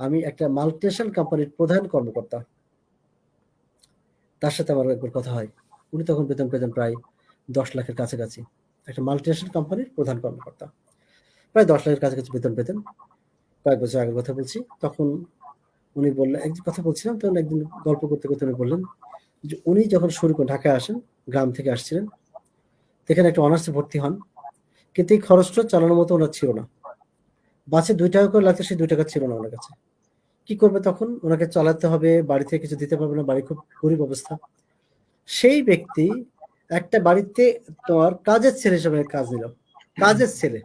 আমি একটা মাল্টিনেশনাল কোম্পানির প্রধান কর্মকর্তা। তার সাথে আমার একবার কথা হয়। উনি তখন বেতন পেতেন প্রায় দশ লাখের কাছাকাছি। একটা মাল্টিনেশনাল কোম্পানির প্রধান কর্মকর্তা। প্রায় দশ লাখের কাছাকাছি বেতন পেতেন। কয়েক বছর আগের কথা বলছি। তখন উনি বললেন, একদিন কথা বলছিলাম, তখন একদিন গল্প করতে করতে উনি বললেন যে, উনি যখন শুরু করেন ঢাকায় আসেন, গ্রাম থেকে আসছিলেন এখানে একটা অনার্সে ভর্তি হন। কিন্তু এই খরচটা চালানোর মতো ওনার ছিল না। বাসে দুই টাকা করে লাগতো সেই দুই টাকা ছিল না ওনার কাছে। কি করবে তখন? ওনাকে চালাতে হবে, বাড়ি থেকে কিছু দিতে পারবে না, বাড়ি খুব গরিব অবস্থা। সেই ব্যক্তি একটা বাড়িতে তোমার কাজের ছেলে হিসেবে কাজ নিল। কাজের ছেলে।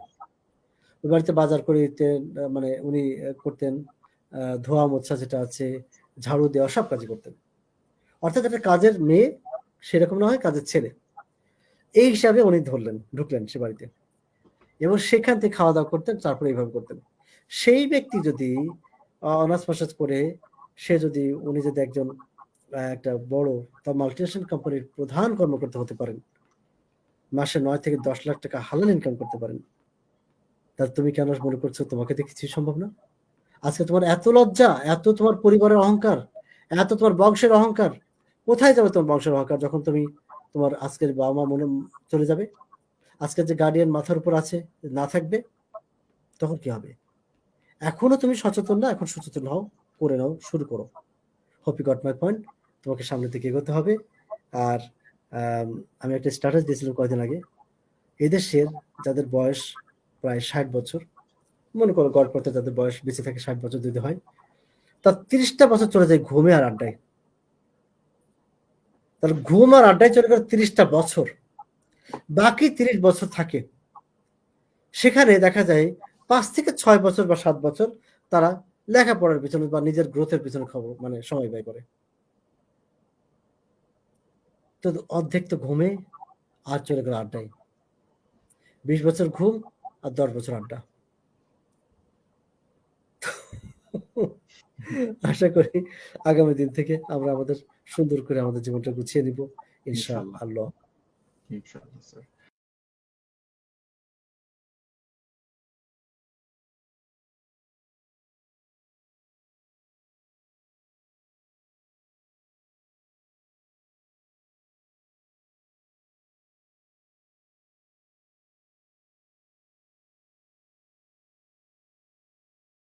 ওই বাড়িতে বাজার করে দিতেন মানে উনি করতেন ধোয়া মোছা যেটা আছে, ঝাড়ু দেওয়া, সব কাজই করতেন। অর্থাৎ একটা কাজের মেয়ে সেরকম না হয়, কাজের ছেলে। এই হিসাবে উনি ধরলেন, ঢুকলেন সে বাড়িতে। এবং সেখান থেকে খাওয়া দাওয়া করতেন, তারপরে এইভাবে করতেন। সেই ব্যক্তি যদি অনার্স মাসাজ করে সে যদি উনি যদি একজন একটা বড় বা মাল্টিনেশনাল কোম্পানির প্রধান কর্মকর্তা হতে পারেন, মাসে নয় থেকে দশ লাখ টাকা হালাল ইনকাম করতে পারেন, তাহলে তুমি কেন মনে করছ তোমাকে তো কিছুই সম্ভব না? আজকে তোমার এত লজ্জা, এত তোমার পরিবারের অহংকার, এত তোমার বংশের অহংকার, কোথায় যাবে তোমার বংশের অহংকার যখন তুমি তোমার আজকের বাবা মা মনে চলে যাবে? আজকের যে গার্ডিয়ান মাথার উপর আছে, না থাকবে, তখন কি হবে? এখনও তুমি সচেতন না এখন সচেতন হও করে নাও শুরু করো। হপি গট মাই পয়েন্ট তোমাকে সামনের দিকে এগোতে হবে। আর আম, একটা স্ট্যাটাস দিয়েছিলাম কয়েকদিন আগে। এদেশের যাদের বয়স প্রায় ষাট বছর মনে করো গড় করতে যাদের বয়স বেঁচে থাকে ষাট বছর যদি হয় তার তিরিশটা বছর চলে যায় ঘুমে আর আড্ডায়। তাহলে ঘুম আর আড্ডায় চলে গেল তিরিশটা বছর। বাকি তিরিশ বছর থাকে। সেখানে দেখা যায় পাঁচ থেকে ছয় বছর বা সাত বছর তারা লেখাপড়ার পিছনে বা নিজের গ্রোথের পিছনে খবর মানে সময় ব্যয় করে। তো অর্ধেক তো ঘুমে আর চলে গেল আড্ডায়। বিশ বছর ঘুম আর দশ বছর আড্ডা। আশা করি আগামী দিন থেকে আমরা আমাদের সুন্দর করে আমাদের জীবনটা গুছিয়ে নিব। ইনশা ইনশাআল্লাহ। আল্লাহ ইনশাআল্লাহ স্যার